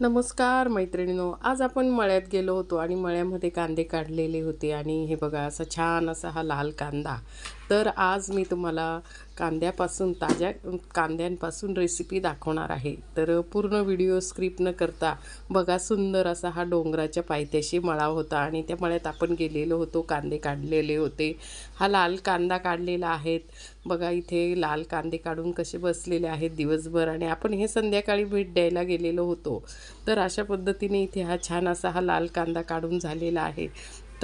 नमस्कार मैत्रिणीनो आज आपण मळ्यात गेलो होतो आणि मळ्यामध्ये कांदे काढलेले होते आणि हे बघा असा छान असा हा लाल कांदा. तर आज मी तुम्हाला कांद्यापासून ताज्या कांद्यांपासून रेसिपी दाखवणार आहे. तर पूर्ण व्हिडिओ स्क्रिप्ट न करता बघा सुंदर असा हा डोंगराच्या पायथ्याशी मळा होता आणि त्या मळ्यात आपण गेलेलो होतो कांदे काढलेले होते. हा लाल कांदा काढलेला आहेत बघा इथे लाल कांदे काढून कसे बसलेले आहेत दिवसभर आणि आपण हे संध्याकाळी भेट द्यायला गेलेलो होतो. तर अशा पद्धतीने इथे हा छान असा हा लाल कांदा काढून झालेला आहे.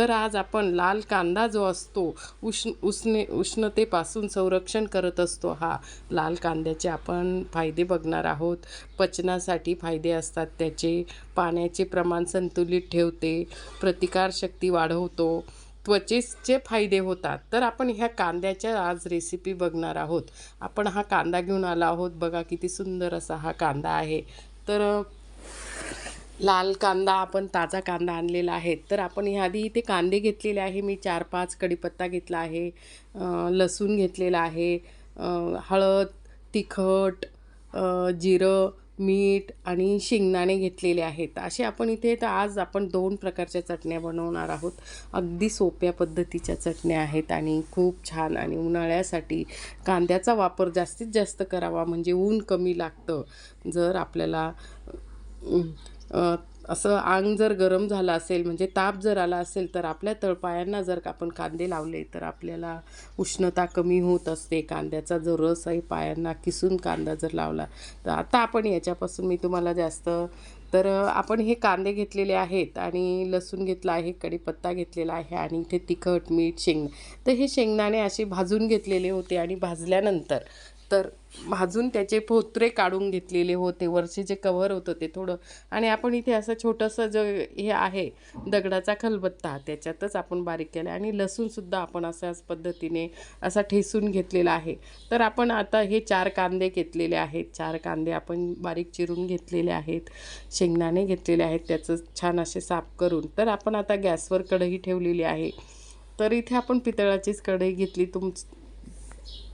तर आज आपण लाल कांदा जो असतो उष्ण उष्णे उष्णतेपासून संरक्षण करत असतो. हा लाल कांद्याचे आपण फायदे बघणार आहोत. पचनासाठी फायदे असतात त्याचे. पाण्याचे प्रमाण संतुलित ठेवते. प्रतिकारशक्ती वाढवतो. त्वचेचे फायदे होतात. तर आपण ह्या कांद्याच्या आज रेसिपी बघणार आहोत. आपण हा कांदा घेऊन आला आहोत. बघा किती सुंदर असा हा कांदा आहे. तर लाल कांदा आपण ताजा कांदा आणलेला आहे. तर आपण ह्या आधी इथे कांदे घेतलेले आहे. मी चार पाच कढीपत्ता घेतला आहे. लसूण घेतलेला आहे. हळद तिखट जिरं मीठ आणि शेंगदाणे घेतलेले आहेत. असे आपण इथे तर आज आपण दोन प्रकारच्या चटण्या बनवणार आहोत. अगदी सोप्या पद्धतीच्या चटण्या आहेत आणि खूप छान आणि उन्हाळ्यासाठी कांद्याचा वापर जास्तीत जास्त करावा. म्हणजे ऊन कमी लागतं. जर आपल्याला असं अंग जर गरम झालं असेल म्हणजे ताप जर आला असेल तर आपल्या तळपायांना जर का आपण कांदे लावले तर आपल्याला उष्णता कमी होत असते. कांद्याचा जो रस आहे पायांना किसून कांदा जर लावला तर आता आपण याच्यापासून मी तुम्हाला जास्त तर आपण हे कांदे घेतलेले आहेत आणि लसूण घेतला आहे कढीपत्ता घेतलेला आहे आणि इथे तिखट मीठ शेंगदा तर हे शेंगदाणे असे भाजून घेतलेले होते आणि भाजल्यानंतर तर भाजून त्याचे पोत्रे काढून घेतलेले होते. वरचे जे कव्हर होतं ते थोडं. आणि आपण इथे असं छोटंसं जे हे आहे दगडाचा खलबत्ता त्याच्यातच आपण बारीक केला आणि लसूणसुद्धा आपण अशाच पद्धतीने असा ठेसून घेतलेला आहे. तर आपण आता हे चार कांदे घेतलेले आहेत. चार कांदे आपण बारीक चिरून घेतलेले आहेत. शेंगदाणे घेतलेले आहेत. त्याचं छान असे साफ करून. तर आपण आता गॅसवर कढई ठेवलेली आहे. तर इथे आपण पितळाचीच कढई घेतली. तुम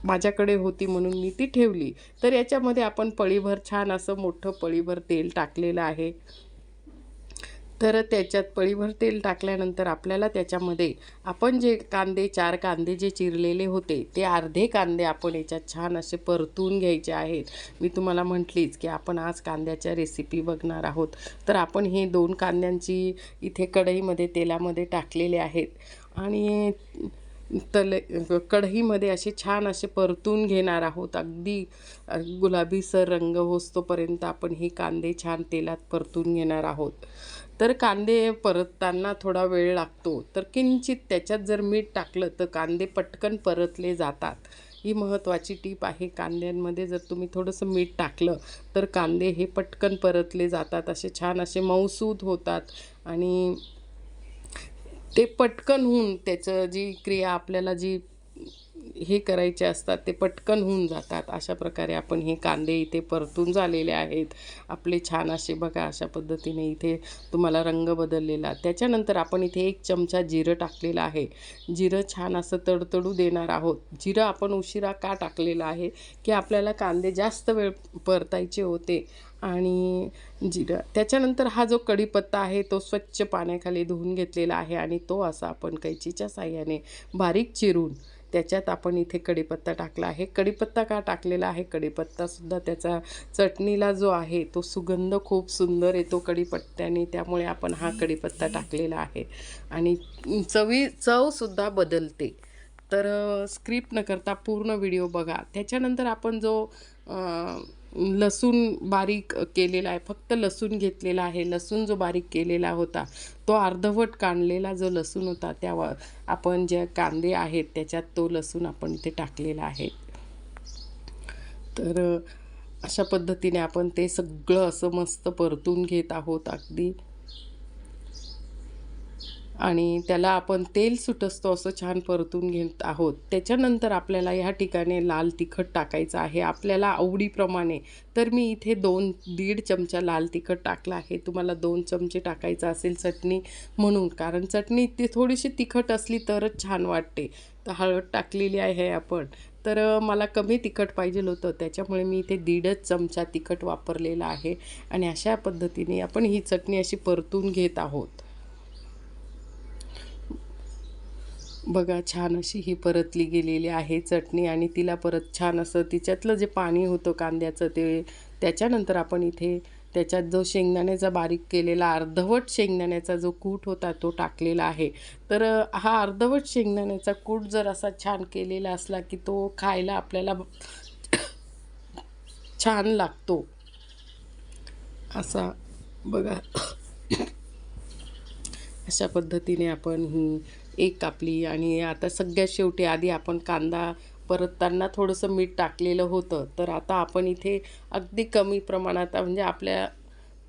माझ्याकडे होती म्हणून मी ती ठेवली. तर याच्यामध्ये आपण पळीभर छान असं मोठं पळीभर तेल टाकलेलं आहे. तर त्याच्यात पळीभर तेल टाकल्यानंतर आपल्याला त्याच्यामध्ये आपण जे कांदे चार कांदे जे चिरलेले होते ते अर्धे कांदे आपण याच्यात छान असे परतून घ्यायचे आहेत. मी तुम्हाला म्हटलीच की आपण आज कांद्याच्या रेसिपी बघणार आहोत. तर आपण हे दोन कांद्यांची इथे कढईमध्ये तेलामध्ये टाकलेले आहेत. आणि तले कढईमध्ये असे छान असे परतून घेणार आहोत. अगदी गुलाबीसर रंग होतोपर्यंत आपण हे कांदे छान तेलात परतून घेणार आहोत. तर कांदे परतताना थोडा वेळ लागतो. तर किंचित त्याच्यात जर मीठ टाकलं तर कांदे पटकन परतले जातात. ही महत्त्वाची टीप आहे. कांद्यांमध्ये जर तुम्ही थोडंसं मीठ टाकलं तर कांदे हे पटकन परतले जातात. असे छान असे मऊसूद होतात आणि ते पटकन होऊन त्याचं जी क्रिया आपल्याला जी हे करायचे असतात ते पटकन होऊन जातात. अशा प्रकारे आपण हे कांदे इथे परतून झालेले आहेत. आपले छान असे बघा अशा पद्धतीने इथे तुम्हाला रंग बदललेला. त्याच्यानंतर आपण इथे एक चमचा जिरं टाकलेलं आहे. जिरं छान असं तडतडू देणार आहोत. जिरं आपण उशिरा का टाकलेलं आहे? की आपल्याला कांदे जास्त वेळ परतायचे होते. आणि जिरं. त्याच्यानंतर हा जो कढीपत्ता आहे तो स्वच्छ पाण्याखाली धुवून घेतलेला आहे आणि तो असा आपण कैचीच्या साह्याने बारीक चिरून त्याच्यात आपण इथे कढीपत्ता टाकला आहे. कढीपत्ता का टाकलेला आहे? कढीपत्तासुद्धा त्याचा चटणीला जो आहे तो सुगंध खूप सुंदर येतो कढीपत्त्याने त्यामुळे आपण हा कढीपत्ता टाकलेला आहे. आणि चवी चवसुद्धा बदलते. तर स्क्रिप्ट न करता पूर्ण व्हिडिओ बघा. त्याच्यानंतर आपण जो लसूण बारीक केलेला आहे फक्त लसूण घेतलेला आहे. लसूण जो बारीक केलेला होता तो अर्धवट काढलेला जो लसूण होता त्यावर आपण जे कांदे आहेत त्याच्यात तो लसूण आपण इथे टाकलेला आहे. तर अशा पद्धतीने आपण ते सगळं असं मस्त परतून घेत आहोत. अगदी आणि त्याला आपण तेल सुटसतो असं छान परतून घेत आहोत. त्याच्यानंतर आपल्याला ह्या ठिकाणी लाल तिखट टाकायचं आहे. आपल्याला आवडीप्रमाणे तर मी इथे दोन दीड चमचा लाल तिखट टाकला आहे. तुम्हाला दोन चमचे टाकायचं असेल चटणी म्हणून कारण चटणी ती थोडीशी तिखट असली तरच छान वाटते. तर हळद टाकलेली आहे आपण. तर मला कमी तिखट पाहिजे होतं. त्याच्यामुळे मी इथे दीडच चमचा तिखट वापरलेला आहे. आणि अशा पद्धतीने आपण ही चटणी अशी परतून घेत आहोत. बघा छान अशी ही परतली गेलेली आहे चटणी आणि तिला परत छान असं तिच्यातलं जे पाणी होतं कांद्याचं ते त्याच्यानंतर आपण इथे त्याच्यात जो शेंगदाण्याचा बारीक केलेला अर्धवट शेंगदाण्याचा जो कूट होता तो टाकलेला आहे. तर हा अर्धवट शेंगदाण्याचा कूट जर असा छान केलेला असला की तो खायला आपल्याला छान लागतो. असा बघा. अशा पद्धतीने आपण ही एक कापली आणि आता सगळ्यात शेवटी आधी आपण कांदा परतताना थोडंसं मीठ टाकलेलं होतं. तर आता आपण इथे अगदी कमी प्रमाणात म्हणजे आपल्या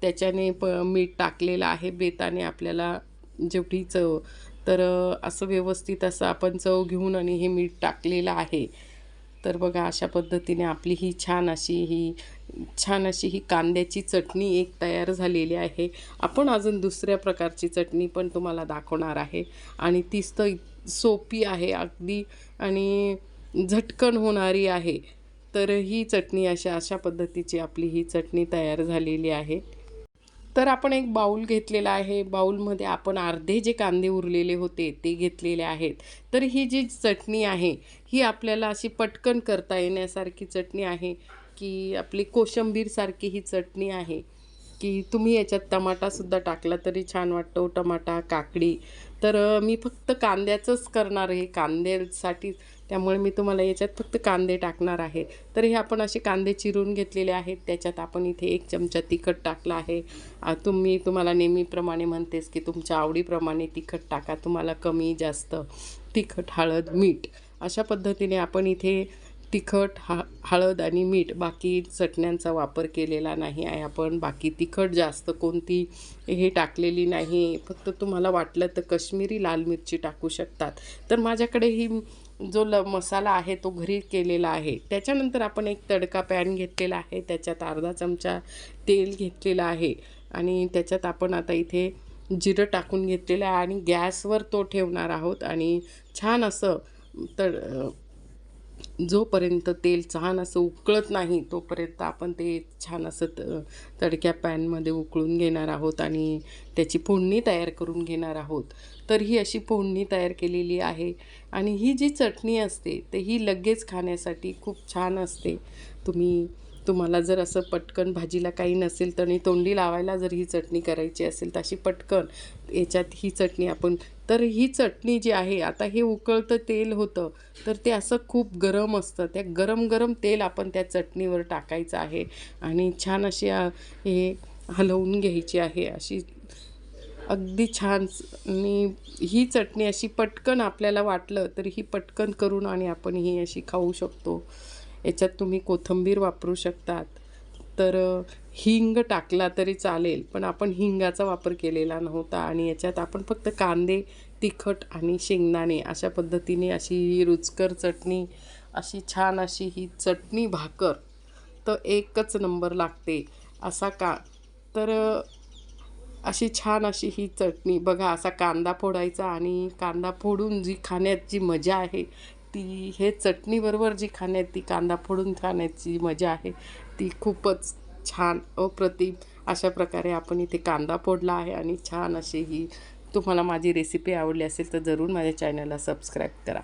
त्याच्याने प मीठ टाकलेलं आहे बेताने आपल्याला जेवढी चव. तर असं व्यवस्थित असं आपण चव घेऊन आणि हे मीठ टाकलेलं आहे. तर बघा अशा पद्धतीने आपली ही छान अशी ही छान अशी ही कांद्याची चटणी एक तयार झालेली आहे. आपण अजून दुसऱ्या प्रकारची चटणी पण तुम्हाला दाखवणार आहे. आणि तीच तर सोपी आहे अगदी आणि झटकन होणारी आहे. तर ही चटणी अशा अशा पद्धतीची आपली ही चटणी तयार झालेली आहे. तर आपण एक बाऊल घेतलेला आहे. बाऊलमध्ये आपण अर्धे जे कांदे उरलेले होते ते घेतलेले आहेत. तर ही जी चटणी आहे ही आपल्याला अशी पटकन करता येण्यासारखी चटणी आहे की आपली कोशंबीरसारखी ही चटणी आहे की तुम्ही याच्यात टमाटासुद्धा टाकला तरी छान वाटतो. टमाटा काकडी. तर मी फक्त कांद्याचंच करणार आहे. कांद्यासाठी त्यामुळे मी तुम्हाला याच्यात फक्त कांदे टाकणार आहे. तर हे आपण असे कांदे चिरून घेतलेले आहेत. त्याच्यात आपण इथे एक चमचा तिखट टाकला आहे. तुम्ही तुम्हाला नेहमीप्रमाणे म्हणतेस की तुमच्या आवडीप्रमाणे तिखट टाका. तुम्हाला कमी जास्त तिखट हळद मीठ अशा पद्धतीने आपण इथे तिखट हा हळद आणि मीठ बाकी चटण्यांचा वापर केलेला नाही आहे. आपण बाकी तिखट जास्त कोणती हे टाकलेली नाही. फक्त तुम्हाला वाटलं तर कश्मीरी लाल मिरची टाकू शकतात. तर माझ्याकडे ही जो ल मसाला आहे तो घरी केलेला आहे. त्याच्यानंतर आपण एक तडका पॅन घेतलेला आहे. त्याच्यात अर्धा चमचा तेल घेतलेला आहे. आणि त्याच्यात आपण आता इथे जिरं टाकून घेतलेलं आहे. आणि गॅसवर तो ठेवणार आहोत. आणि छान असं तड जोपर्यंत तेल छान असं उकळत नाही तोपर्यंत आपण ते छान असं त तडक्या पॅनमध्ये उकळून घेणार आहोत आणि त्याची फोडणी तयार करून घेणार आहोत. तर ही अशी फोडणी तयार केलेली आहे आणि ही जी चटणी असते तर ही लगेच खाण्यासाठी खूप छान असते. तुम्ही तुम्हाला जर असं पटकन भाजीला काही नसेल तर आणि तोंडी लावायला जर ही चटणी करायची असेल तर अशी पटकन याच्यात ही चटणी आपण तर ही चटणी जी आहे आता हे उकळतं तेल होतं तर ते असं खूप गरम असतं. त्या गरम गरम तेल आपण त्या चटणीवर टाकायचं आहे आणि छान अशी हे हलवून घ्यायची आहे. अशी अगदी छान आणि ही चटणी अशी पटकन आपल्याला वाटलं तर ही पटकन करून आणि आपण ही अशी खाऊ शकतो. याच्यात तुम्ही कोथिंबीर वापरू शकतात. तर हिंग टाकला तरी चालेल पण आपण हिंगाचा वापर केलेला नव्हता आणि याच्यात आपण फक्त कांदे तिखट आणि शेंगदाणे अशा पद्धतीने अशी ही रुचकर चटणी अशी छान अशी ही चटणी भाकर तर एकच नंबर लागते असा का तर अशी छान अशी ही चटणी. बघा असा कांदा फोडायचा आणि कांदा फोडून जी खाण्यात जी मजा आहे ती हे चटणीबरोबर जी खाण्यात ती कांदा फोडून खाण्याची मजा आहे. ती खूपच छान अप्रतिम अशा प्रकारे आपण इथे कांदा फोडला आहे आणि छान अशी ही तुम्हाला माझी रेसिपी आवडली असेल तर जरूर माझ्या चॅनलला सबस्क्राईब करा.